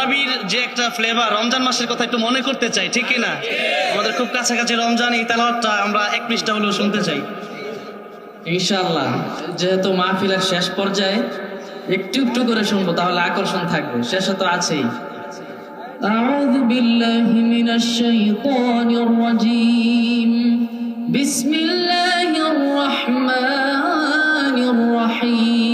তারাবির যে একটা ফ্লেভার রমজান মাসের কথা একটু মনে করতে চাই ঠিক কি না আমাদের খুব কাছাকাছি রমজান এই তেলাওয়াতটা আমরা এক পৃষ্ঠা হলেও শুনতে চাই ইনশাআল্লাহ যেহেতু মাহফিলের শেষ পর্যায়ে একটু একটু করে শুনবো তাহলে আকর্ষণ থাকবে শেষে তো আছেই أعوذ بالله من الشيطان الرجيم بسم الله الرحمن الرحيم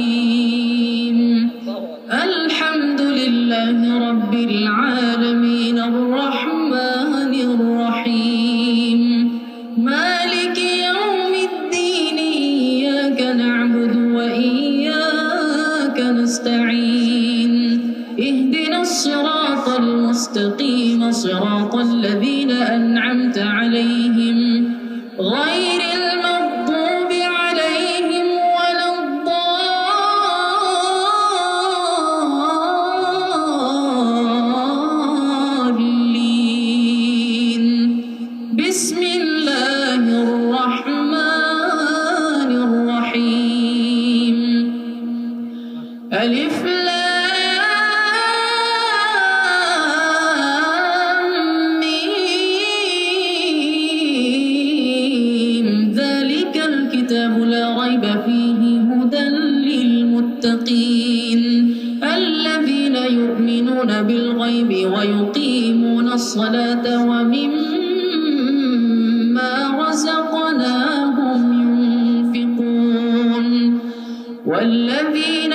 اهدنا الصراط المستقيم صراط الذين أنعمت عليهم. غير المغضوب عليهم ولا الضالين. بسم الله الرحمن الرحيم. ألف لام يؤمنون بالغيب ويقيمون الصلاة ومما رزقناهم ينفقون والذين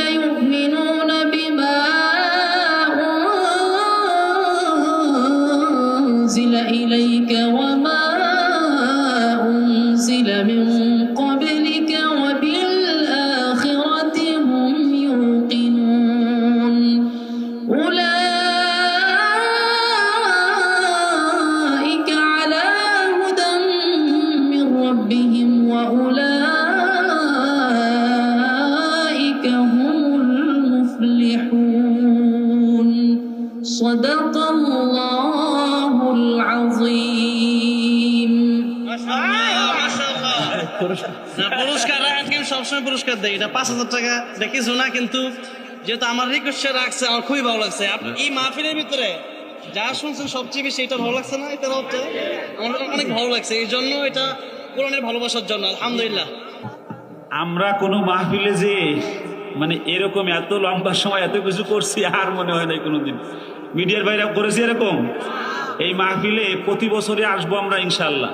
صدق الله العظيم না, পুরস্কার রাখাত কিন্তু সবসময় পুরস্কার দেয় এটা পাঁচ হাজার টাকা দেখিস না কিন্তু যেহেতু আমার রিকোয়েস্টে রাখছে আমার খুবই ভালো লাগছে আপ- এই মাহফিলের ভিতরে যা শুনছেন সবচেয়ে বেশি এটা ভালো লাগছে না এটা হচ্ছে আমার অনেক ভালো লাগছে এই জন্য এটা কোরআনের ভালোবাসার জন্য আলহামদুলিল্লাহ আমরা কোনো মাহফিলে যে মানে এরকম এত লম্বা সময় এত কিছু করছি আর মনে হয় না কোনোদিন মিডিয়ার বাইরে করেছি এরকম? এই মাহফিলে প্রতি বছরে আসব আমরা ইনশাল্লাহ